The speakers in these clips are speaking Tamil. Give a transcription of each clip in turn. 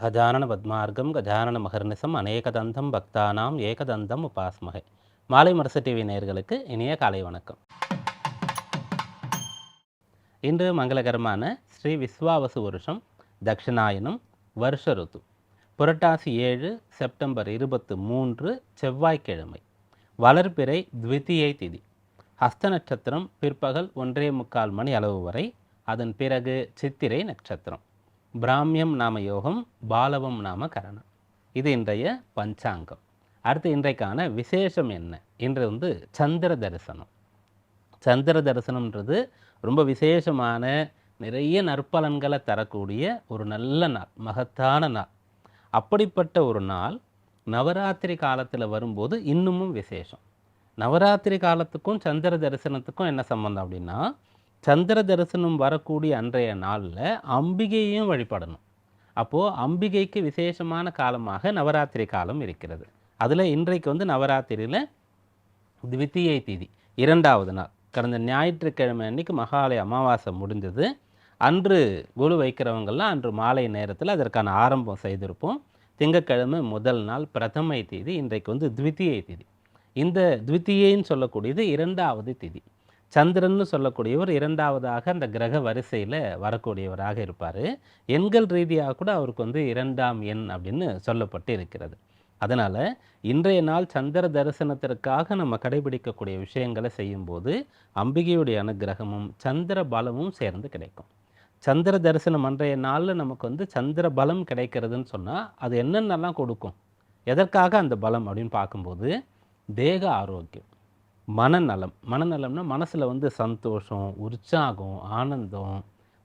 அகஜானன பத்மார்க்கம் கஜானன மகர்நிசம் அநேகதந்தம் பக்தானாம் ஏகதந்தம் உபாஸ்மகை மாலை மரசு டிவி நேர்களுக்கு இனிய காலை வணக்கம். இன்று மங்களகரமான ஸ்ரீ விஸ்வாவசு வருஷம் தக்ஷிணாயனம் வருஷ ருத்து புரட்டாசி ஏழு செப்டம்பர் இருபத்து மூன்று செவ்வாய்க்கிழமை. வளர்பிறை த்விதியை திதி. ஹஸ்த நட்சத்திரம் பிற்பகல் ஒன்றே முக்கால் மணி அளவு வரை அதன் பிறகு சித்திரை நட்சத்திரம். பிராமியம் நாம யோகம் பாலவம் நாம கரணம். இது இன்றைய பஞ்சாங்கம். அடுத்து இன்றைக்கான விசேஷம் என்ன? இன்று வந்து சந்திர தரிசனம். சந்திர தரிசனம்ன்றது ரொம்ப விசேஷமான நிறைய நற்பலன்களை தரக்கூடிய ஒரு நல்ல நாள் மகத்தான நாள். அப்படிப்பட்ட ஒரு நாள் நவராத்திரி காலத்தில் வரும்போது இன்னமும் விசேஷம். நவராத்திரி காலத்துக்கும் சந்திர தரிசனத்துக்கும் என்ன சம்மந்தம் அப்படின்னா சந்திர தரிசனம் வரக்கூடிய அன்றைய நாளில் அம்பிகையையும் வழிபடணும். அப்போது அம்பிகைக்கு விசேஷமான காலமாக நவராத்திரி காலம் இருக்கிறது. அதில் இன்றைக்கு வந்து நவராத்திரியில் திவித்தியை திதி இரண்டாவது நாள். கடந்த ஞாயிற்றுக்கிழமை அன்னைக்கு மகாலய அமாவாசை முடிஞ்சது. அன்று குழு வைக்கிறவங்கள்லாம் அன்று மாலை நேரத்தில் அதற்கான ஆரம்பம் செய்திருப்போம். திங்கட்கிழமை முதல் நாள் பிரதமை தேதி இன்றைக்கு வந்து த்வித்தியை திதி. இந்த த்வித்தியைன்னு சொல்லக்கூடியது இரண்டாவது திதி. சந்திரன்னு சொல்லக்கூடியவர் இரண்டாவதாக அந்த கிரக வரிசையில் வரக்கூடியவராக இருப்பார். எண்கள் ரீதியாக கூட அவருக்கு வந்து இரண்டாம் எண் அப்படின்னு சொல்லப்பட்டு இருக்கிறது. அதனால் இன்றைய நாள் சந்திர தரிசனத்திற்காக நம்ம கடைபிடிக்கக்கூடிய விஷயங்களை செய்யும்போது அம்பிகையுடைய அனுகிரகமும் சந்திர பலமும் சேர்ந்து கிடைக்கும். சந்திர தரிசனம் அன்றைய நாளில் நமக்கு வந்து சந்திர பலம் கிடைக்கிறதுன்னு சொன்னால் அது என்னென்னலாம் கொடுக்கும்? எதற்காக அந்த பலம் அப்படின்னு பார்க்கும்போது தேக ஆரோக்கியம். மனநலம். மனநலம்னா மனசில் வந்து சந்தோஷம் உற்சாகம் ஆனந்தம்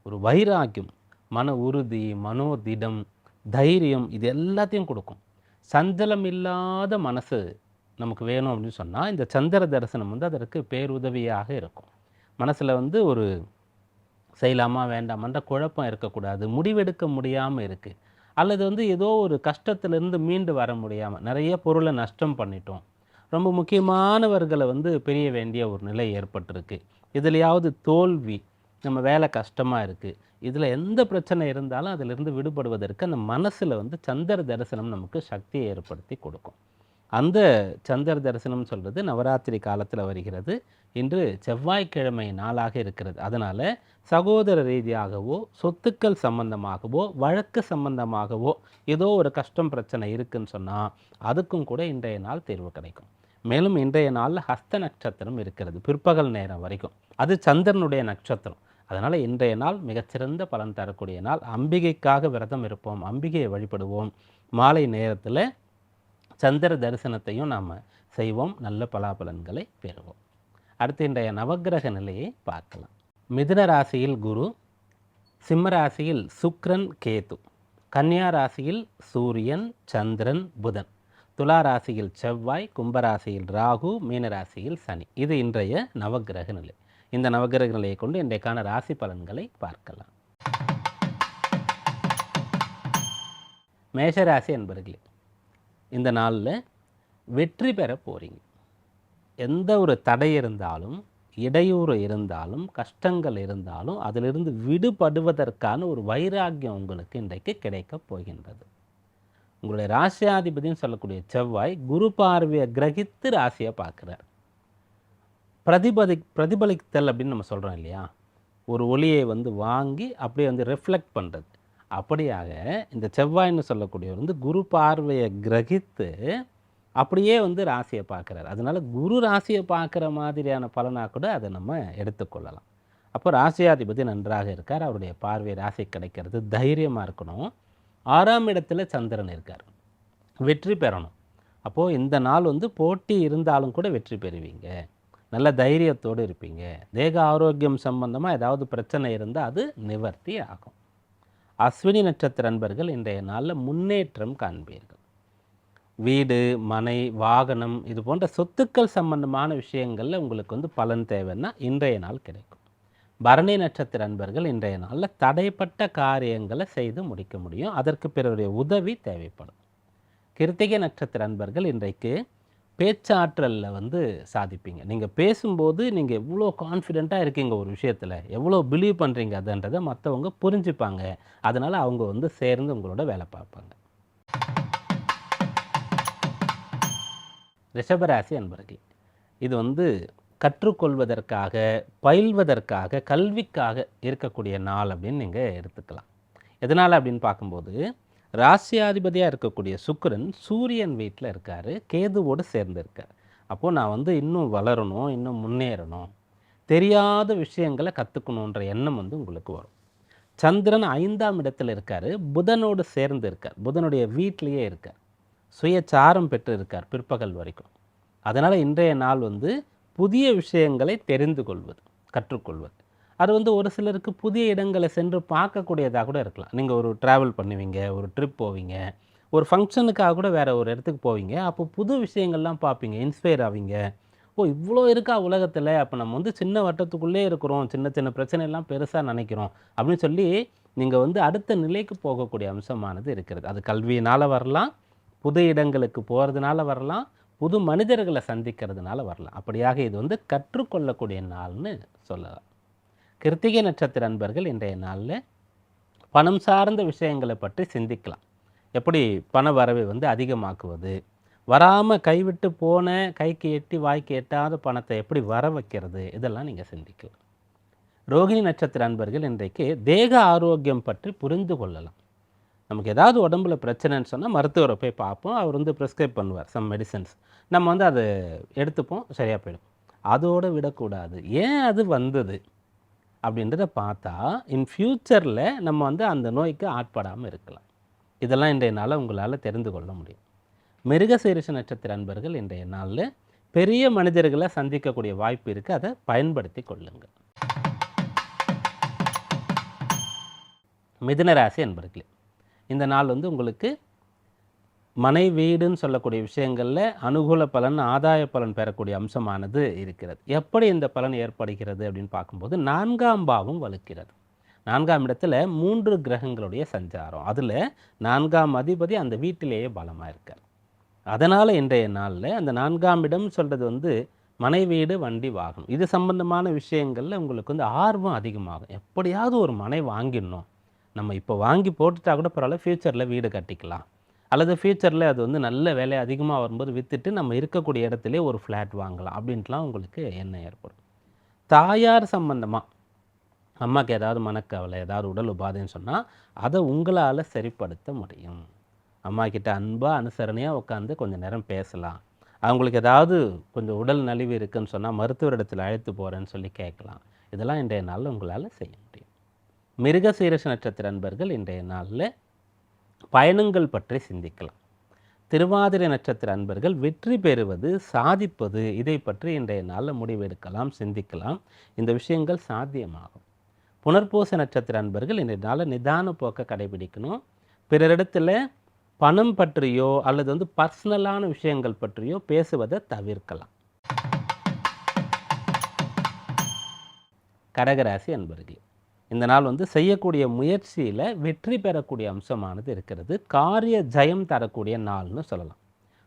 ஒரு வைராக்கியம் மன உறுதி மனோதிடம் தைரியம் இது எல்லாத்தையும் கொடுக்கும். சஞ்சலம் இல்லாத மனசு நமக்கு வேணும் அப்படின்னு சொன்னால் இந்த சந்திர தரிசனம் வந்து அதற்கு பேருதவியாக இருக்கும். மனசில் வந்து ஒரு செய்யலாமா வேண்டாமன்ற குழப்பம் இருக்கக்கூடாது. முடிவெடுக்க முடியாமல் இருக்குது அல்லது வந்து ஏதோ ஒரு கஷ்டத்திலிருந்து மீண்டு வர முடியாமல் நிறைய பொருளை நஷ்டம் பண்ணிட்டோம். ரொம்ப முக்கியமானவர்களை வந்து பிரிய வேண்டிய ஒரு நிலை ஏற்பட்டிருக்கு. இதுலையாவது தோல்வி நம்ம வேலை கஷ்டமாக இருக்குது இதில் எந்த பிரச்சனை இருந்தாலும் அதிலிருந்து விடுபடுவதற்கு அந்த மனசில் வந்து சந்திர தரிசனம் நமக்கு சக்தியை ஏற்படுத்தி கொடுக்கும். அந்த சந்திர தரிசனம் சொல்கிறது நவராத்திரி காலத்தில் வருகிறது. இன்று செவ்வாய்க்கிழமை நாளாக இருக்கிறது. அதனால் சகோதர ரீதியாகவோ சொத்துக்கள் சம்பந்தமாகவோ வழக்கு சம்பந்தமாகவோ ஏதோ ஒரு கஷ்டம் பிரச்சனை இருக்குன்னு சொன்னால் அதுக்கும் கூட இன்றைய நாள் தீர்வு கிடைக்கும். மேலும் இன்றைய நாளில் ஹஸ்த நட்சத்திரம் இருக்கிறது. பிற்பகல் நேரம் வரைக்கும். அது சந்திரனுடைய நட்சத்திரம். அதனால் இன்றைய நாள் மிகச்சிறந்த பலன் தரக்கூடிய நாள். அம்பிகைக்காக விரதம் இருப்போம். அம்பிகையை வழிபடுவோம். மாலை நேரத்தில் சந்திர தரிசனத்தையும் நாம் செய்வோம். நல்ல பலாபலன்களை பெறுவோம். அடுத்து இன்றைய நவக்கிரக நிலையை பார்க்கலாம். மிதுன ராசியில் குரு சிம்ம ராசியில் சுக்ரன் கேது. கன்னியா ராசியில் சூரியன் சந்திரன் புதன். துலா ராசியில் செவ்வாய் கும்பராசியில் ராகு மீனராசியில் சனி. இது இன்றைய நவக்கிரக நிலை. இந்த நவக்கிரக நிலையை கொண்டு இன்றைக்கான ராசி பலன்களை பார்க்கலாம். மேஷராசி என்பர்களே இந்த நாளில் வெற்றி பெற போகிறீங்க எந்த ஒரு தடை இருந்தாலும் இடையூறு இருந்தாலும் கஷ்டங்கள் இருந்தாலும் அதிலிருந்து விடுபடுவதற்கான ஒரு வைராக்கியம் உங்களுக்கு இன்றைக்கு கிடைக்கப் போகின்றது. உங்களுடைய ராசியாதிபதினு சொல்லக்கூடிய செவ்வாய் குரு பார்வையை கிரகித்து ராசியை பார்க்குறார். பிரதிபலி பிரதிபலித்தல் அப்படின்னு நம்ம சொல்கிறோம் இல்லையா? ஒரு ஒளியை வந்து வாங்கி அப்படியே வந்து ரிஃப்ளெக்ட் பண்ணுறது அப்படியாக இந்த செவ்வாய்னு சொல்லக்கூடியவர் வந்து குரு பார்வையை கிரகித்து அப்படியே வந்து ராசியை பார்க்குறாரு. அதனால் குரு ராசியை பார்க்குற மாதிரியான பலனாக கூட அதை நம்ம எடுத்துக்கொள்ளலாம் அப்போ ராசியாதிபதி நன்றாக இருக்கார். அவருடைய பார்வை ராசி கிடைக்கிறது. தைரியமாக இருக்கணும். ஆறாம் இடத்துல சந்திரன் இருக்கார். வெற்றி பெறணும். அப்போது இந்த நாள் வந்து போட்டி இருந்தாலும் கூட வெற்றி பெறுவீங்க. நல்ல தைரியத்தோடு இருப்பீங்க. தேக ஆரோக்கியம் சம்பந்தமாக ஏதாவது பிரச்சனை இருந்தால் அது நிவர்த்தி ஆகும். அஸ்வினி நட்சத்திர நண்பர்கள் இன்றைய நாளில் முன்னேற்றம் காண்பீர்கள். வீடு மனை வாகனம் இது போன்ற சொத்துக்கள் சம்பந்தமான விஷயங்களில் உங்களுக்கு வந்து பலன் தேவைன்னா இன்றைய நாள் கிடைக்கும். பரணி நட்சத்திர அன்பர்கள் இன்றைய நாளில் தடைப்பட்ட காரியங்களை செய்து முடிக்க முடியும். அதற்கு பிறருடைய உதவி தேவைப்படும். கிருத்திகை நட்சத்திர அன்பர்கள் இன்றைக்கு பேச்சாற்றலில் வந்து சாதிப்பீங்க. நீங்கள் பேசும்போது நீங்கள் எவ்வளோ கான்ஃபிடெண்ட்டாக இருக்கீங்க ஒரு விஷயத்தில். எவ்வளோ பிலீவ் பண்ணுறீங்க அதுன்றதை மற்றவங்க புரிஞ்சுப்பாங்க. அதனால் அவங்க வந்து சேர்ந்து உங்களோட வேலை பார்ப்பாங்க. ரிஷபராசி அன்பர்கள் இது வந்து கற்றுக்கொள்வதற்காக பயில்வதற்காக கல்விக்காக இருக்கக்கூடிய நாள் அப்படின்னு நீங்கள் எடுத்துக்கலாம். எதனால் அப்படின்னு பார்க்கும்போது ராசியாதிபதியாக இருக்கக்கூடிய சுக்கரன் சூரியன் வீட்டில் இருக்கார் கேதுவோடு சேர்ந்து இருக்கார் அப்போது நான் வந்து இன்னும் வளரணும் இன்னும் முன்னேறணும் தெரியாத விஷயங்களை கற்றுக்கணுன்ற எண்ணம் வந்து உங்களுக்கு வரும். சந்திரன் ஐந்தாம் இடத்துல இருக்கார் புதனோடு சேர்ந்து இருக்கார் புதனுடைய வீட்டிலேயே இருக்கார். சுயச்சாரம் பெற்று இருக்கார் பிற்பகல் வரைக்கும். அதனால் இன்றைய நாள் வந்து புதிய விஷயங்களை தெரிந்து கொள்வது கற்றுக்கொள்வது. அது வந்து ஒரு சிலருக்கு புதிய இடங்களை சென்று பார்க்கக்கூடியதாக கூட இருக்கலாம். நீங்கள் ஒரு ட்ராவல் பண்ணுவீங்க ஒரு ட்ரிப் போவீங்க ஒரு ஃபங்க்ஷனுக்காக கூட வேறு ஒரு இடத்துக்கு போவீங்க. அப்போ புது விஷயங்கள்லாம் பார்ப்பீங்க இன்ஸ்பயர் ஆவீங்க. ஓ இவ்வளோ இருக்கா உலகத்தில்? அப்போ நம்ம வந்து சின்ன வட்டத்துக்குள்ளே இருக்கிறோம் சின்ன சின்ன பிரச்சனையெல்லாம் பெருசாக நினைக்கிறோம் அப்படின்னு சொல்லி நீங்கள் வந்து அடுத்த நிலைக்கு போகக்கூடிய அம்சமானது இருக்கிறது. அது கல்வியினால் வரலாம் புது இடங்களுக்கு போகிறதுனால வரலாம் புது மனிதர்களை சந்திக்கிறதுனால வரலாம். அப்படியாக இது வந்து கற்றுக்கொள்ளக்கூடிய நாள்னு சொல்லலாம். கிருத்திகை நட்சத்திர அன்பர்கள் இன்றைய நாளில் பணம் சார்ந்த விஷயங்களை பற்றி சிந்திக்கலாம். எப்படி பண வரவை வந்து அதிகமாக்குவது வராமல் கைவிட்டு போன கைக்கு எட்டி வாய்க்கு எட்டாத பணத்தை எப்படி வர வைக்கிறது இதெல்லாம் நீங்கள் சிந்திக்கலாம். ரோகிணி நட்சத்திர அன்பர்கள் இன்றைக்கு தேக ஆரோக்கியம் பற்றி புரிந்து கொள்ளலாம். நமக்கு ஏதாவது உடம்புல பிரச்சனைன்னு சொன்னால் மருத்துவரை போய் பார்ப்போம். அவர் வந்து ப்ரிஸ்கிரைப் பண்ணுவார் சம் மெடிசன்ஸ் நம்ம வந்து அதை எடுத்துப்போம் சரியாக போயிடும். அதோடு விடக்கூடாது. ஏன் அது வந்தது அப்படின்றத பார்த்தா இன் ஃப்யூச்சரில் நம்ம வந்து அந்த நோய்க்கு ஆட்படாமல் இருக்கலாம். இதெல்லாம் இன்றைய நாளில் உங்களால் தெரிந்து கொள்ள முடியும். மிருகசீரிஷ நட்சத்திர அன்பர்கள் இன்றைய நாளில் பெரிய மனிதர்களை சந்திக்கக்கூடிய வாய்ப்பு இருக்குது அதை பயன்படுத்தி கொள்ளுங்கள். மிதுனராசி அன்பர்களே இந்த நாள் வந்து உங்களுக்கு மனை வீடுன்னு சொல்லக்கூடிய விஷயங்களில் அனுகூல பலன் ஆதாய பலன் பெறக்கூடிய அம்சமானது இருக்கிறது. எப்படி இந்த பலன் ஏற்படுகிறது அப்படின்னு பார்க்கும்போது நான்காம் பாவம் வலுக்கிறது. நான்காம் இடத்துல மூன்று கிரகங்களுடைய சஞ்சாரம். அதில் நான்காம் அதிபதி அந்த வீட்டிலேயே பலமாக இருக்கார். அதனால் இன்றைய நாளில் அந்த நான்காம் இடம் சொல்கிறது வந்து மனை வீடு வண்டி வாகனம். இது சம்பந்தமான விஷயங்களில் உங்களுக்கு வந்து ஆர்வம் அதிகமாகும். எப்படியாவது ஒரு மனை வாங்கிடணும். நம்ம இப்போ வாங்கி போட்டுட்டா கூட பரவாயில்ல ஃப்யூச்சரில் வீடு கட்டிக்கலாம். அல்லது ஃப்யூச்சரில் அது வந்து நல்ல விலை அதிகமாக வரும்போது விற்றுட்டு நம்ம இருக்கக்கூடிய இடத்துல ஒரு ஃப்ளாட் வாங்கலாம் அப்படின்ட்டுலாம் உங்களுக்கு எண்ணம் ஏற்படும். தாயார் சம்பந்தமாக அம்மாவுக்கு ஏதாவது மனக்கவலை ஏதாவது உடல் உபாதைன்னு சொன்னால் அதை உங்களால் சரிப்படுத்த முடியும். அம்மா கிட்ட அன்பாக அனுசரணையாக உட்காந்து கொஞ்சம் நேரம் பேசலாம். அவங்களுக்கு ஏதாவது கொஞ்சம் உடல் நலிவு இருக்குன்னு சொன்னால் மருத்துவரிடத்தில் அழைத்து போகிறேன்னு சொல்லி கேட்கலாம். இதெல்லாம் இன்றைய நாளில் உங்களால் செய்ய முடியும். மிருகசீரஷ நட்சத்திர அன்பர்கள் இன்றைய நாளில் பயணங்கள் பற்றி சிந்திக்கலாம். திருவாதிரை நட்சத்திர அன்பர்கள் வெற்றி பெறுவது சாதிப்பது இதை பற்றி இன்றைய நாளில் முடிவெடுக்கலாம் சிந்திக்கலாம். இந்த விஷயங்கள் சாத்தியமாகும். புனர்பூச நட்சத்திர அன்பர்கள் இன்றைய நாளில் நிதான போக்க கடைபிடிக்கணும். பிறரிடத்தில் பணம் பற்றியோ அல்லது வந்து பர்சனலான விஷயங்கள் பற்றியோ பேசுவதை தவிர்க்கலாம். கடகராசி அன்பர்களே இந்த நாள் வந்து செய்யக்கூடிய முயற்சியில் வெற்றி பெறக்கூடிய அம்சமானது இருக்கிறது. காரிய ஜெயம் தரக்கூடிய நாள்னு சொல்லலாம்.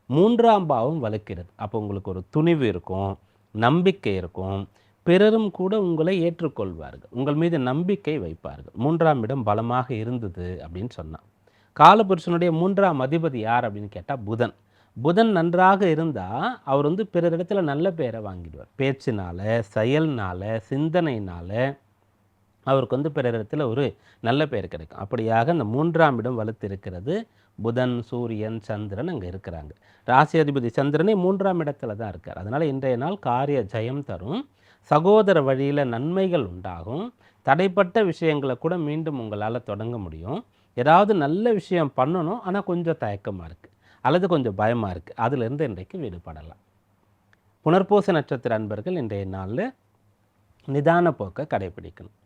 மூன்றாம் பாவம் வலுக்கிறது. அப்போ உங்களுக்கு ஒரு துணிவு இருக்கும் நம்பிக்கை இருக்கும். பிறரும் கூட உங்களை ஏற்றுக்கொள்வார்கள். உங்கள் மீது நம்பிக்கை வைப்பார்கள். மூன்றாம் இடம் பலமாக இருந்தது அப்படின்னு சொன்னான். காலபுருஷனுடைய மூன்றாம் அதிபதி யார் அப்படின்னு கேட்டால் புதன். புதன் நன்றாக இருந்தால் அவர் வந்து பிறரிடத்தில் நல்ல பேரை வாங்கிடுவார். பேச்சினால செயல்னால சிந்தனைனால அவருக்கு வந்து பிறரிடத்தில் ஒரு நல்ல பெயர் கிடைக்கும். அப்படியாக அந்த மூன்றாம் இடம் வலுத்து இருக்கிறது புதன் சூரியன் சந்திரன் அங்கே இருக்கிறாங்க. ராசி அதிபதி சந்திரனே மூன்றாம் இடத்துல தான் இருக்கார். அதனால் இன்றைய நாள் காரிய ஜெயம் தரும். சகோதர வழியில் நன்மைகள் உண்டாகும். தடைப்பட்ட விஷயங்களை கூட மீண்டும் உங்களால் தொடங்க முடியும். ஏதாவது நல்ல விஷயம் பண்ணணும் ஆனால் கொஞ்சம் தயக்கமாக இருக்குது அல்லது கொஞ்சம் பயமாக இருக்குது அதிலிருந்து இன்றைக்கு விடுபடலாம். புனர்பூச நட்சத்திர அன்பர்கள் இன்றைய நாளில் நிதான போக்கை கடைபிடிக்கணும்.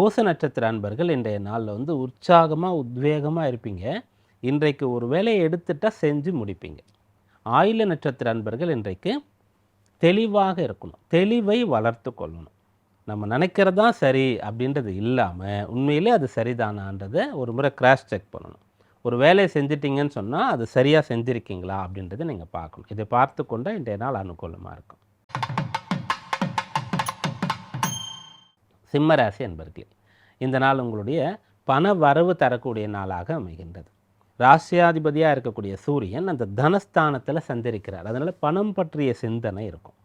பூச நட்சத்திர அன்பர்கள் இன்றைய நாளில் வந்து உற்சாகமாக உத்வேகமாக இருப்பீங்க. இன்றைக்கு ஒரு வேலையை எடுத்துட்டால் செஞ்சு முடிப்பீங்க. ஆயுள நட்சத்திர அன்பர்கள் இன்றைக்கு தெளிவாக இருக்கணும். தெளிவை வளர்த்து கொள்ளணும். நம்ம நினைக்கிறதா சரி அப்படின்றது இல்லாமல் உண்மையிலே அது சரிதானான்றதை ஒரு முறை கிராஷ் செக் பண்ணணும். ஒரு வேலையை செஞ்சிட்டிங்கன்னு சொன்னால் அது சரியாக செஞ்சுருக்கீங்களா அப்படின்றத நீங்கள் பார்க்கணும். இதை பார்த்து கொண்டால் இன்றைய நாள் அனுகூலமாக இருக்கும். சிம்மராசி அன்பர்களே இந்த நாள் உங்களுடைய பண வரவு தரக்கூடிய நாளாக அமைகின்றது. ராசியாதிபதியாக இருக்கக்கூடிய சூரியன் அந்த தனஸ்தானத்தில் சந்திருக்கிறார் அதனால் பணம் பற்றிய சிந்தனை இருக்கும்.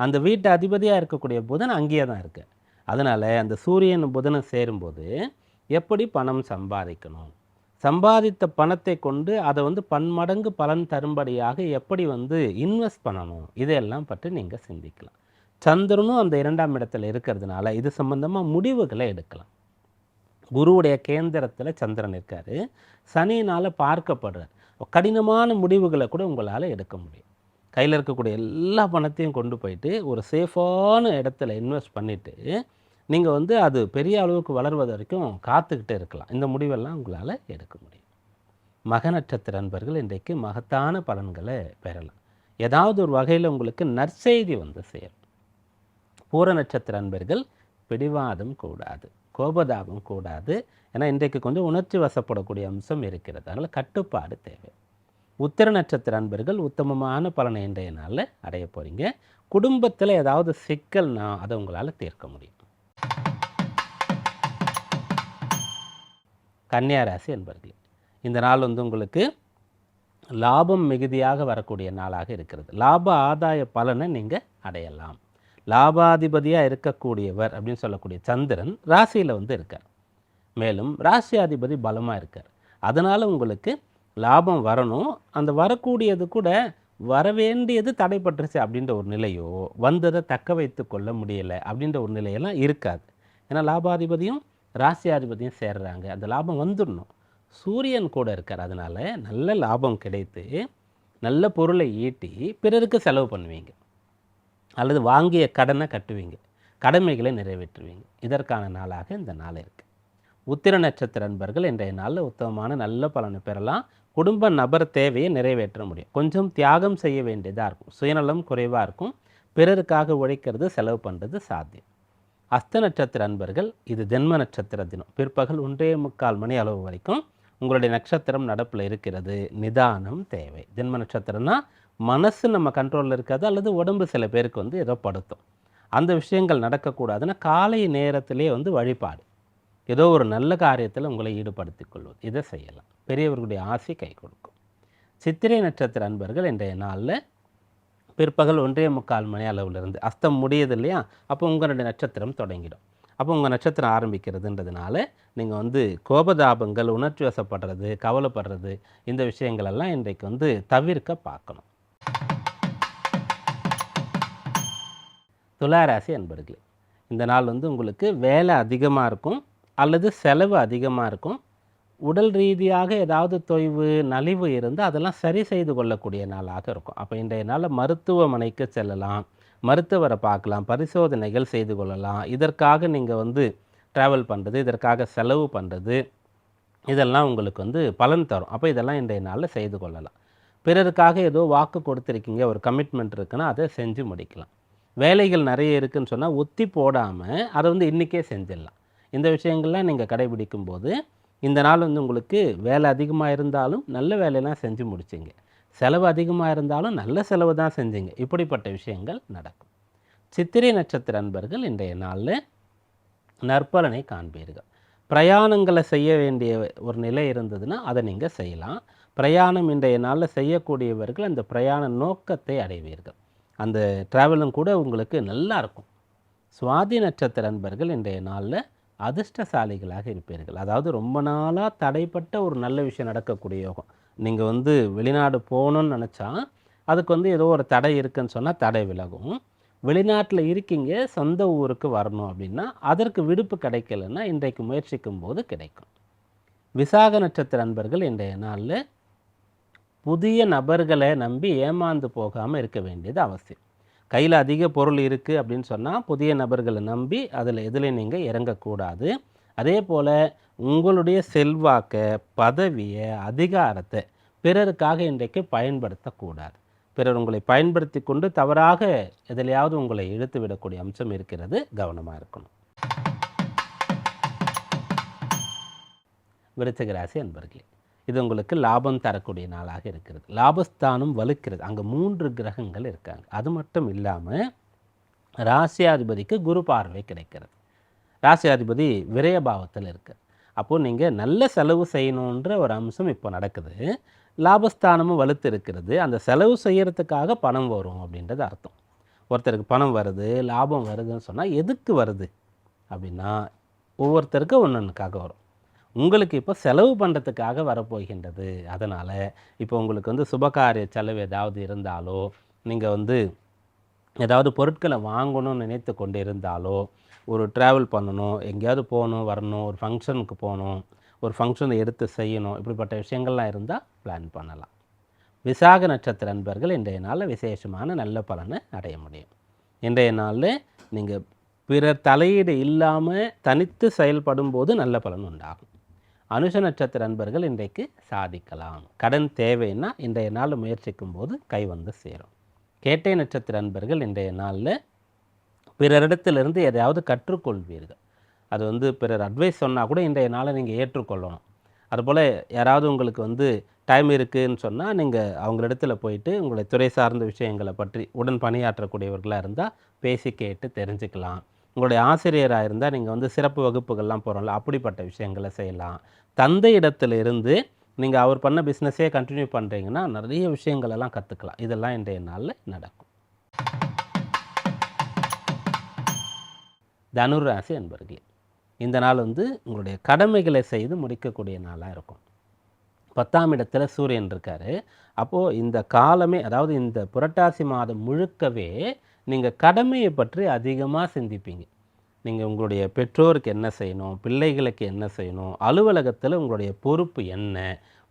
அந்த வீட்டு அதிபதியாக இருக்கக்கூடிய புதன் அங்கேயே தான் இருக்கு அதனால் அந்த சூரியன் புதனும் சேரும்போது எப்படி பணம் சம்பாதிக்கணும்? சம்பாதித்த பணத்தை கொண்டு அதை வந்து பன்மடங்கு பலன் தரும்படியாக எப்படி வந்து இன்வெஸ்ட் பண்ணணும்? இதையெல்லாம் பற்றி நீங்கள் சிந்திக்கலாம். சந்திரனும் அந்த இரண்டாம் இடத்துல இருக்கிறதுனால இது சம்பந்தமாக முடிவுகளை எடுக்கலாம். குருவுடைய கேந்திரத்தில் சந்திரன் இருக்கார். சனியினால் பார்க்கப்படுறார். கடினமான முடிவுகளை கூட உங்களால் எடுக்க முடியும். கையில் இருக்கக்கூடிய எல்லா பணத்தையும் கொண்டு போயிட்டு ஒரு சேஃபான இடத்துல இன்வெஸ்ட் பண்ணிவிட்டு நீங்கள் வந்து அது பெரிய அளவுக்கு வளர்வது வரைக்கும் காத்துக்கிட்டே இருக்கலாம். இந்த முடிவெல்லாம் உங்களால் எடுக்க முடியும். மக நட்சத்திர அன்பர்கள் இன்றைக்கு மகத்தான பலன்களை பெறலாம். ஏதாவது ஒரு வகையில் உங்களுக்கு நற்செய்தி வந்து சேரும். பூர நட்சத்திர அன்பர்கள் பிடிவாதம் கூடாது கோபதாபம் கூடாது ஏன்னா இன்றைக்கு கொஞ்சம் உணர்ச்சி வசப்படக்கூடிய அம்சம் இருக்கிறது. அதனால் கட்டுப்பாடு தேவை. உத்திர நட்சத்திர அன்பர்கள் உத்தமமான பலனை இன்றைய நாளில் அடைய போகிறீங்க குடும்பத்தில் ஏதாவது சிக்கல்னா அதை உங்களால் தீர்க்க முடியும். கன்னியாராசி ராசி இந்த நாள் வந்து உங்களுக்கு லாபம் மிகுதியாக வரக்கூடிய நாளாக இருக்கிறது. லாப ஆதாய பலனை நீங்கள் அடையலாம். லாபாதிபதியாக இருக்கக்கூடியவர் அப்படின்னு சொல்லக்கூடிய சந்திரன் ராசியில் வந்து இருக்கார். மேலும் ராசியாதிபதி பலமாக இருக்கார். அதனால் உங்களுக்கு லாபம் வரணும். அந்த வரக்கூடியது கூட வரவேண்டியது தடைப்பட்டுருச்சு அப்படின்ற ஒரு நிலையோ வந்ததை தக்க வைத்து கொள்ள முடியலை அப்படின்ற ஒரு நிலையெல்லாம் இருக்காது. ஏன்னா லாபாதிபதியும் ராசியாதிபதியும் சேர்றாங்க. அந்த லாபம் வந்துடணும். சூரியன் கூட இருக்கார். அதனால் நல்ல லாபம் கிடைத்து நல்ல பொருளை ஈட்டி பிறருக்கு செலவு பண்ணுவீங்க. அல்லது வாங்கிய கடனை கட்டுவீங்க. கடமைகளை நிறைவேற்றுவீங்க. இதற்கான நாளாக இந்த நாள் இருக்குது உத்திர நட்சத்திர அன்பர்கள் இன்றைய நாளில் உத்தமமான நல்ல பலனை பெறலாம். குடும்ப நபர் தேவையை நிறைவேற்ற முடியும். கொஞ்சம் தியாகம் செய்ய வேண்டியதாக இருக்கும். சுயநலம் குறைவாக இருக்கும். பிறருக்காக உழைக்கிறது செலவு பண்ணுறது சாத்தியம். அஸ்த நட்சத்திர அன்பர்கள் இது ஜென்ம நட்சத்திர தினம். பிற்பகல் ஒன்றே முக்கால் மணி அளவு வரைக்கும் உங்களுடைய நட்சத்திரம் நடப்பில் இருக்கிறது. நிதானம் தேவை. ஜென்ம நட்சத்திரம்னா மனசு நம்ம கண்ட்ரோலில் இருக்காது அல்லது உடம்பு சில பேருக்கு வந்து ஏதோ படுத்தும். அந்த விஷயங்கள் நடக்கக்கூடாதுன்னா காலை நேரத்திலே வந்து வழிபாடு. ஏதோ ஒரு நல்ல காரியத்தில் உங்களை ஈடுபடுத்திக் கொள்வது. இதை செய்யலாம். பெரியவர்களுடைய ஆசை கை கொடுக்கும். சித்திரை நட்சத்திர அன்பர்கள் இன்றைய நாளில் பிற்பகல் ஒன்றே முக்கால் மணி அளவிலிருந்து அஸ்தம் முடியுது இல்லையா? அப்போ உங்களுடைய நட்சத்திரம் தொடங்கிடும். அப்போ உங்கள் நட்சத்திரம் ஆரம்பிக்கிறதுன்றதுனால நீங்கள் வந்து கோபதாபங்கள் உணர்ச்சி வசப்படுறது கவலைப்படுறது இந்த விஷயங்களெல்லாம் இன்றைக்கு வந்து தவிர்க்க பார்க்கணும். துளாராசி அன்பர்களே இந்த நாள் வந்து உங்களுக்கு வேலை அதிகமாக இருக்கும் அல்லது செலவு அதிகமாக இருக்கும். உடல் ரீதியாக ஏதாவது தொய்வு நலிவு இருந்து அதெல்லாம் சரி செய்து கொள்ளக்கூடிய நாளாக இருக்கும். அப்போ இன்றைய நாளில் மருத்துவமனைக்கு செல்லலாம் மருத்துவரை பார்க்கலாம் பரிசோதனைகள் செய்து கொள்ளலாம். இதற்காக நீங்கள் வந்து ட்ராவல் பண்ணுறது இதற்காக செலவு பண்ணுறது இதெல்லாம் உங்களுக்கு வந்து பலன் தரும். அப்போ இதெல்லாம் இன்றைய நாளில் செய்து கொள்ளலாம். பிறருக்காக ஏதோ வாக்கு கொடுத்துருக்கீங்க ஒரு கமிட்மெண்ட் இருக்குன்னா அதை செஞ்சு முடிக்கலாம். வேலைகள் நிறைய இருக்குதுன்னு சொன்னால் ஒத்தி போடாமல் அதை வந்து இன்றைக்கே செஞ்சிடலாம். இந்த விஷயங்கள்லாம் நீங்கள் கடைபிடிக்கும் போது இந்த நாள் வந்து உங்களுக்கு வேலை அதிகமாக இருந்தாலும் நல்ல வேலையெல்லாம் செஞ்சு முடிச்சிங்க. செலவு அதிகமாக இருந்தாலும் நல்ல செலவு தான் செஞ்சீங்க. இப்படிப்பட்ட விஷயங்கள் நடக்கும். சித்திரை நட்சத்திர அன்பர்கள் இன்றைய நாளில் நற்பலனை காண்பீர்கள். பிரயாணங்களை செய்ய வேண்டிய ஒரு நிலை இருந்ததுன்னா அதை நீங்கள் செய்யலாம். பிரயாணம் இன்றைய நாளில் செய்யக்கூடியவர்கள் அந்த பிரயாண நோக்கத்தை அடைவீர்கள். அந்த ட்ராவலும் கூட உங்களுக்கு நல்லா இருக்கும். சுவாதி நட்சத்திர அன்பர்கள் இன்றைய நாளில் அதிர்ஷ்டசாலிகளாக இருப்பீர்கள். அதாவது ரொம்ப நாளாக தடைப்பட்ட ஒரு நல்ல விஷயம் நடக்கக்கூடிய யோகம். நீங்கள் வந்து வெளிநாடு போகணுன்னு நினச்சா அதுக்கு வந்து ஏதோ ஒரு தடை இருக்குன்னு சொன்னால் தடை விலகும். வெளிநாட்டில் இருக்கீங்க சொந்த ஊருக்கு வரணும் அப்படின்னா அதற்கு விடுப்பு கிடைக்கலன்னா இன்றைக்கு முயற்சிக்கும் போது கிடைக்கும். விசாக நட்சத்திர அன்பர்கள் இன்றைய நாளில் புதிய நபர்களை நம்பி ஏமாந்து போகாமல் இருக்க வேண்டியது அவசியம். கையில் அதிக பொருள் இருக்குது அப்படின்னு சொன்னால் புதிய நபர்களை நம்பி அதில் எதில் நீங்கள் இறங்கக்கூடாது. அதே போல் உங்களுடைய செல்வாக்கை பதவியை அதிகாரத்தை பிறருக்காக இன்றைக்கு பயன்படுத்தக்கூடாது. பிறர் உங்களை பயன்படுத்தி கொண்டு தவறாக எதிலையாவது உங்களை இழுத்து விடக்கூடிய அம்சம் இருக்கிறது. கவனமாக இருக்கணும். விருச்சிகராசி அன்பர்களே இது உங்களுக்கு லாபம் தரக்கூடிய நாளாக இருக்கிறது. லாபஸ்தானம் வலுக்கிறது. அங்கே மூன்று கிரகங்கள் இருக்காங்க. அது மட்டும் இல்லாமல் ராசியாதிபதிக்கு குரு பார்வை கிடைக்கிறது. ராசியாதிபதி விரயபாவத்தில் இருக்குது அப்போது நீங்கள் நல்ல செலவு செய்யணுன்ற ஒரு அம்சம் இப்போ நடக்குது. லாபஸ்தானமும் வலுத்து இருக்கிறது. அந்த செலவு செய்கிறதுக்காக பணம் வரும் அப்படின்றது அர்த்தம். ஒருத்தருக்கு பணம் வருது லாபம் வருதுன்னு சொன்னால் எதுக்கு வருது? அப்படின்னா ஒவ்வொருத்தருக்கும் ஒன்று ஒன்றுக்காக வரும். உங்களுக்கு இப்போ செலவு பண்ணுறதுக்காக வரப்போகின்றது. அதனால் இப்போ உங்களுக்கு வந்து சுபகாரிய செலவு ஏதாவது இருந்தாலோ நீங்கள் வந்து ஏதாவது பொருட்களை வாங்கணும்னு நினைத்து கொண்டு இருந்தாலோ ஒரு ட்ராவல் பண்ணணும் எங்கேயாவது போகணும் வரணும் ஒரு ஃபங்க்ஷனுக்கு போகணும் ஒரு ஃபங்க்ஷனை எடுத்து செய்யணும் இப்படிப்பட்ட விஷயங்கள்லாம் இருந்தால் பிளான் பண்ணலாம். விசாக நட்சத்திர நண்பர்கள் இன்றைய நாளில் விசேஷமான நல்ல பலனை அடைய முடியும். இன்றைய நாளில் நீங்கள் பிறர் தலையீடு இல்லாமல் தனித்து செயல்படும் போது நல்ல பலன் உண்டாகும். அனுஷ நட்சத்திர அன்பர்கள் இன்றைக்கு சாதிக்கலாம். கடன் தேவைன்னா இன்றைய நாள் முயற்சிக்கும் போது கை வந்து சேரும். கேட்டை நட்சத்திர அன்பர்கள் இன்றைய நாளில் பிறரிடத்திலிருந்து எதையாவது கற்றுக்கொள்வீர்கள். அது வந்து பிறர் அட்வைஸ் சொன்னால் கூட இன்றைய நாளை நீங்கள் ஏற்றுக்கொள்ளணும். அதுபோல் யாராவது உங்களுக்கு வந்து டைம் இருக்குதுன்னு சொன்னால் நீங்கள் அவங்களிடத்துல போயிட்டு உங்களை துறை சார்ந்த விஷயங்களை பற்றி உடன் பணியாற்றக்கூடியவர்களாக இருந்தால் பேசி கேட்டு தெரிஞ்சுக்கலாம். உங்களுடைய ஆசிரியராக இருந்தால் நீங்கள் வந்து சிறப்பு வகுப்புகள்லாம் போகிறோம்ல அப்படிப்பட்ட விஷயங்களை செய்யலாம். தந்தை இருந்து நீங்கள் அவர் பண்ண பிஸ்னஸே கண்டினியூ பண்ணுறீங்கன்னா நிறைய விஷயங்களெல்லாம் கற்றுக்கலாம் இதெல்லாம் இன்றைய நாளில் நடக்கும். தனுராசி அன்பர்களே இந்த நாள் வந்து உங்களுடைய கடமைகளை செய்து முடிக்கக்கூடிய நாளாக இருக்கும். பத்தாம் இடத்துல சூரியன் இருக்கார். அப்போது இந்த காலமே அதாவது இந்த புரட்டாசி மாதம் முழுக்கவே நீங்கள் கடமையை பற்றி அதிகமாக சிந்திப்பீங்க. நீங்கள் உங்களுடைய பெற்றோருக்கு என்ன செய்யணும் பிள்ளைகளுக்கு என்ன செய்யணும் அலுவலகத்தில் உங்களுடைய பொறுப்பு என்ன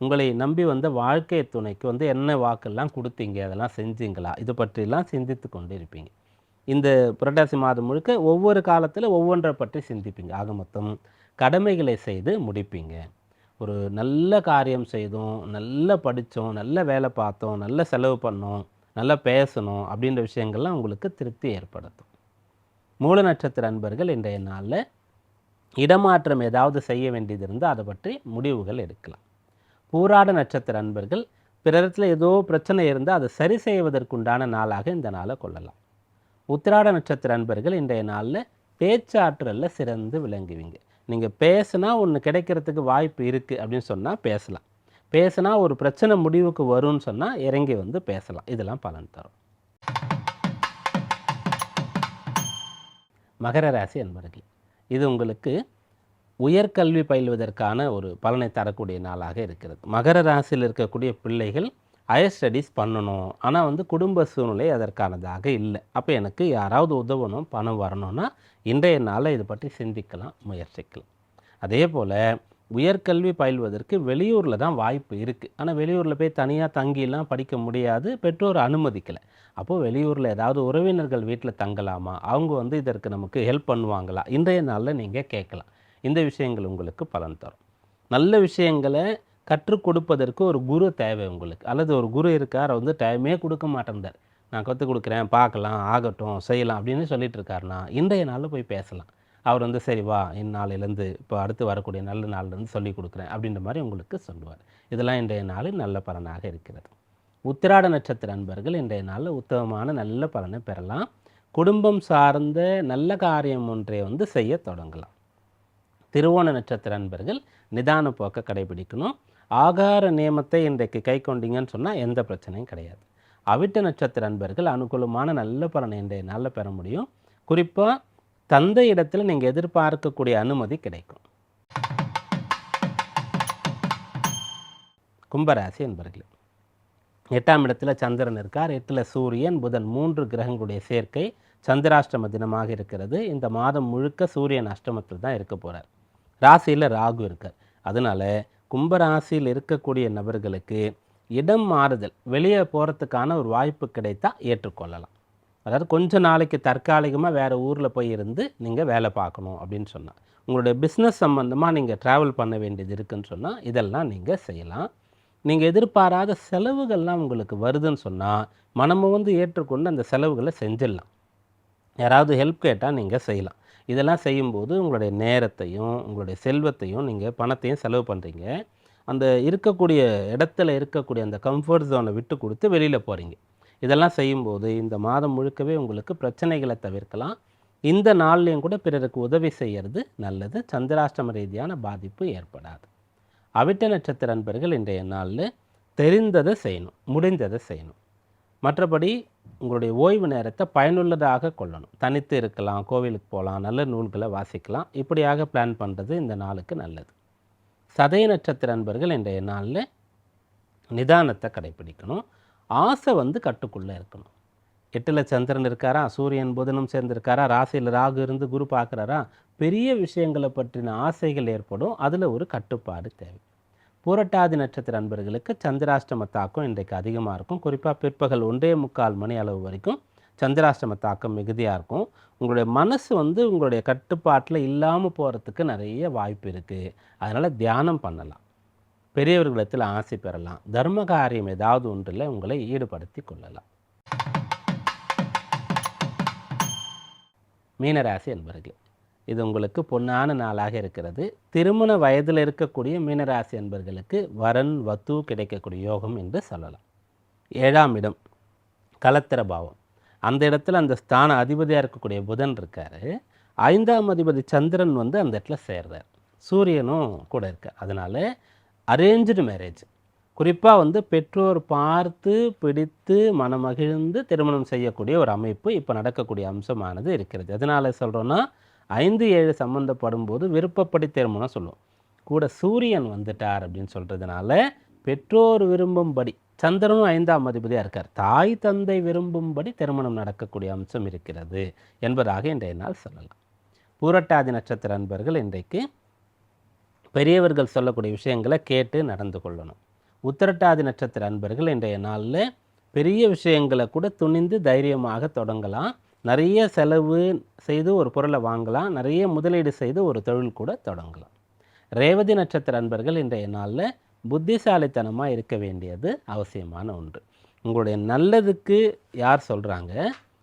உங்களை நம்பி வந்த வாழ்க்கை துணைக்கு வந்து என்ன வாக்கெல்லாம் கொடுத்தீங்க அதெல்லாம் செஞ்சீங்களா? இது பற்றிலாம் சிந்தித்து கொண்டு இருப்பீங்க இந்த புரட்டாசி மாதம் முழுக்க ஒவ்வொரு காலத்தில் ஒவ்வொன்றை பற்றி சிந்திப்பீங்க. ஆக மொத்தம் கடமைகளை செய்து முடிப்பீங்க. ஒரு நல்ல காரியம் செய்தோம் நல்லா படித்தோம் நல்ல வேலை பார்த்தோம் நல்ல செலவு பண்ணோம் நல்லா பேசணும் அப்படின்ற விஷயங்கள்லாம் உங்களுக்கு திருப்தி ஏற்படுத்தும். மூல நட்சத்திர அன்பர்கள் இன்றைய நாளில் இடமாற்றம் ஏதாவது செய்ய வேண்டியது இருந்தால் அதை பற்றி முடிவுகள் எடுக்கலாம். பூராட நட்சத்திர அன்பர்கள் பிறத்தில் ஏதோ பிரச்சனை இருந்தால் அதை சரி செய்வதற்குண்டான நாளாக இந்த நாளை கொள்ளலாம். உத்திராட நட்சத்திர அன்பர்கள் இன்றைய நாளில் பேச்சாற்றலில் சிறந்து விளங்குவீங்க. நீங்கள் பேசுனா ஒன்று கிடைக்கிறதுக்கு வாய்ப்பு இருக்குது அப்படின்னு சொன்னால் பேசலாம். பேசுனா ஒரு பிரச்சனை முடிவுக்கு வரும்னு சொன்னால் இறங்கி வந்து பேசலாம். இதெல்லாம் பலன் தரும். மகர ராசி அன்பர்கள் இது உங்களுக்கு உயர்கல்வி பயில்வதற்கான ஒரு பலனை தரக்கூடிய நாளாக இருக்கிறது. மகர ராசியில் இருக்கக்கூடிய பிள்ளைகள் ஹையர் ஸ்டடீஸ் பண்ணணும். ஆனால் வந்து குடும்ப சூழ்நிலை அதற்கானதாக இல்லை. அப்போ எனக்கு யாராவது உதவணும் பணம் வரணும்னா இன்றைய நாளில் இதை பற்றி சிந்திக்கலாம் முயற்சிக்கலாம். அதே போல் உயர்கல்வி பயில்வதற்கு வெளியூரில் தான் வாய்ப்பு இருக்குது ஆனால் வெளியூரில் போய் தனியாக தங்கிலாம் படிக்க முடியாது பெற்றோர் அனுமதிக்கலை. அப்போது வெளியூரில் ஏதாவது உறவினர்கள் வீட்டில் தங்கலாமா? அவங்க வந்து இதற்கு நமக்கு ஹெல்ப் பண்ணுவாங்களா? இன்றைய நாளில் நீங்கள் கேட்கலாம். இந்த விஷயங்கள் உங்களுக்கு பலன் தரும். நல்ல விஷயங்களை கற்றுக் கொடுப்பதற்கு ஒரு குரு தேவை உங்களுக்கு. அல்லது ஒரு குரு இருக்கார் வந்து டைமே கொடுக்க மாட்டேன்றார். நான் கற்றுக் கொடுக்குறேன் பார்க்கலாம் ஆகட்டும் செய்யலாம் அப்படின்னு சொல்லிட்டு இருக்காருன்னா இன்றைய நாளில் போய் பேசலாம். அவர் வந்து சரி வா இந்நாளிலேருந்து இப்போ அடுத்து வரக்கூடிய நல்ல நாள்லேருந்து சொல்லி கொடுக்குறேன் அப்படின்ற மாதிரி உங்களுக்கு சொல்லுவார். இதெல்லாம் இன்றைய நாளில் நல்ல பலனாக இருக்கிறது. உத்திராட நட்சத்திர அன்பர்கள் இன்றைய நாளில் உத்தமமான நல்ல பலனை பெறலாம். குடும்பம் சார்ந்த நல்ல காரியம் ஒன்றை வந்து செய்ய தொடங்கலாம். திருவோண நட்சத்திர அன்பர்கள் நிதான போக்கை கடைபிடிக்கணும். ஆகார நியமத்தை இன்றைக்கு கை கொண்டீங்கன்னு சொன்னால் எந்த பிரச்சனையும் கிடையாது. அவிட்ட நட்சத்திர அன்பர்கள் அனுகூலமான நல்ல பலனை இன்றைய நாளில் பெற முடியும். குறிப்பாக தந்தை இடத்துல நீங்கள் எதிர்பார்க்கக்கூடிய அனுமதி கிடைக்கும். கும்பராசி என்பர்களே எட்டாம் இடத்துல சந்திரன் இருக்கார். எட்டில் சூரியன் புதன் மூன்று கிரகங்களுடைய சேர்க்கை சந்திராஷ்டம தினமாக இருக்கிறது. இந்த மாதம் முழுக்க சூரியன் அஷ்டமத்தில் தான் இருக்க போகிறார் ராசியில் ராகு இருக்கார். அதனால் கும்பராசியில் இருக்கக்கூடிய நபர்களுக்கு இடம் மாறுதல் வெளியே போகிறதுக்கான ஒரு வாய்ப்பு கிடைத்தால் ஏற்றுக்கொள்ளலாம். அதாவது கொஞ்சம் நாளைக்கு தற்காலிகமாக வேறு ஊரில் போய் இருந்து நீங்கள் வேலை பார்க்கணும் அப்படின்னு சொன்னால் உங்களுடைய பிஸ்னஸ் சம்மந்தமாக நீங்கள் ட்ராவல் பண்ண வேண்டியது இருக்குதுன்னு சொன்னால் இதெல்லாம் நீங்கள் செய்யலாம். நீங்கள் எதிர்பாராத செலவுகள்லாம் உங்களுக்கு வருதுன்னு சொன்னால் மனமும் வந்து ஏற்றுக்கொண்டு அந்த செலவுகளை செஞ்சிடலாம். யாராவது ஹெல்ப் கேட்டால் நீங்கள் செய்யலாம். இதெல்லாம் செய்யும்போது உங்களுடைய நேரத்தையும் உங்களுடைய செல்வத்தையும் நீங்கள் பணத்தையும் செலவு பண்ணுறீங்க அந்த இருக்கக்கூடிய இடத்துல இருக்கக்கூடிய அந்த கம்ஃபர்ட் ஜோனை விட்டு கொடுத்து வெளியில் போகிறீங்க இதெல்லாம் செய்யும்போது இந்த மாதம் முழுக்கவே உங்களுக்கு பிரச்சனைகளை தவிர்க்கலாம். இந்த நாள்லேயும் கூட பிறருக்கு உதவி செய்கிறது நல்லது. சந்திராஷ்டம ரீதியான பாதிப்பு ஏற்படாது. அவிட்ட நட்சத்திர அன்பர்கள் இன்றைய நாளில் தெரிந்ததை செய்யணும் முடிந்ததை செய்யணும். மற்றபடி உங்களுடைய ஓய்வு நேரத்தை பயனுள்ளதாக கொள்ளணும். தனித்து இருக்கலாம் கோவிலுக்கு போகலாம் நல்ல நூல்களை வாசிக்கலாம். இப்படியாக பிளான் பண்ணுறது இந்த நாளுக்கு நல்லது. சதய நட்சத்திர அன்பர்கள் இன்றைய நாளில் நிதானத்தை கடைப்பிடிக்கணும் ஆசை வந்து கட்டுக்குள்ளே இருக்கணும். எட்டில் சந்திரன் இருக்காரா? சூரியன் புதனும் சேர்ந்திருக்காரா? ராசியில் ராகு இருந்து குரு பார்க்குறாரா? பெரிய விஷயங்களை பற்றின ஆசைகள் ஏற்படும். அதில் ஒரு கட்டுப்பாடு தேவை. பூரட்டாதி நட்சத்திர அன்பர்களுக்கு சந்திராஷ்டம தாக்கம் இன்றைக்கு அதிகமாக இருக்கும். குறிப்பாக பிற்பகல் ஒன்றே முக்கால் மணி அளவு வரைக்கும் சந்திராஷ்டம தாக்கம் மிகுதியாக இருக்கும். உங்களுடைய மனசு வந்து உங்களுடைய கட்டுப்பாட்டில் இல்லாமல் போகிறதுக்கு நிறைய வாய்ப்பு இருக்குது அதனால் தியானம் பண்ணலாம். பெரியவர்களிடத்தில் ஆசை பெறலாம். தர்ம காரியம் ஏதாவது ஒன்றில் உங்களை ஈடுபடுத்தி கொள்ளலாம். மீனராசி என்பர்கள் இது உங்களுக்கு பொன்னான நாளாக இருக்கிறது. திருமண வயதில் இருக்கக்கூடிய மீனராசி என்பர்களுக்கு வரன் வத்து கிடைக்கக்கூடிய யோகம் என்று சொல்லலாம். ஏழாம் இடம் கலத்திர பாவம். அந்த இடத்துல அந்த ஸ்தான அதிபதியாக இருக்கக்கூடிய புதன் இருக்கார். ஐந்தாம் அதிபதி சந்திரன் வந்து அந்த இடத்துல சேர்றார். சூரியனும் கூட இருக்கார். அதனால் அரேஞ்சு மேரேஜ் குறிப்பாக வந்து பெற்றோர் பார்த்து பிடித்து மனமகிழ்ந்து திருமணம் செய்யக்கூடிய ஒரு அமைப்பு இப்போ நடக்கக்கூடிய அம்சமானது இருக்கிறது. எதனால் சொல்கிறோன்னா ஐந்து ஏழு சம்மந்தப்படும் போது விருப்பப்படி திருமணம் சொல்லுவோம். கூட சூரியன் வந்துட்டார் அப்படின்னு சொல்கிறதுனால பெற்றோர் விரும்பும்படி சந்திரனும் ஐந்தாம் அதிபதியாக இருக்கார். தாய் தந்தை விரும்பும்படி திருமணம் நடக்கக்கூடிய அம்சம் இருக்கிறது என்பதாக இன்றைய நாள் சொல்லலாம். பூரட்டாதி நட்சத்திர அன்பர்கள் இன்றைக்கு பெரியவர்கள் சொல்லக்கூடிய விஷயங்களை கேட்டு நடந்து கொள்ளணும். உத்திரட்டாதி நட்சத்திர அன்பர்கள் இன்றைய நாளில் பெரிய விஷயங்களை கூட துணிந்து தைரியமாக தொடங்கலாம். நிறைய செலவு செய்து ஒரு பொருளை வாங்கலாம். நிறைய முதலீடு செய்து ஒரு தொழில் கூட தொடங்கலாம். ரேவதி நட்சத்திர அன்பர்கள் இன்றைய நாளில் புத்திசாலித்தனமாக இருக்க வேண்டியது அவசியமான ஒன்று. உங்களுடைய நல்லதுக்கு யார் சொல்கிறாங்க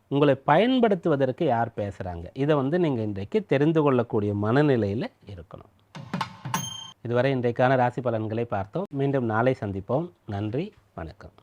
உங்களை பயன்படுத்துவதற்கு யார் பேசுகிறாங்க இதை வந்து நீங்கள் இன்றைக்கு தெரிந்து கொள்ளக்கூடிய மனநிலையில் இருக்கணும். இதுவரை இன்றைக்கான ராசி பலன்களை பார்த்தோம். மீண்டும் நாளை சந்திப்போம். நன்றி வணக்கம்.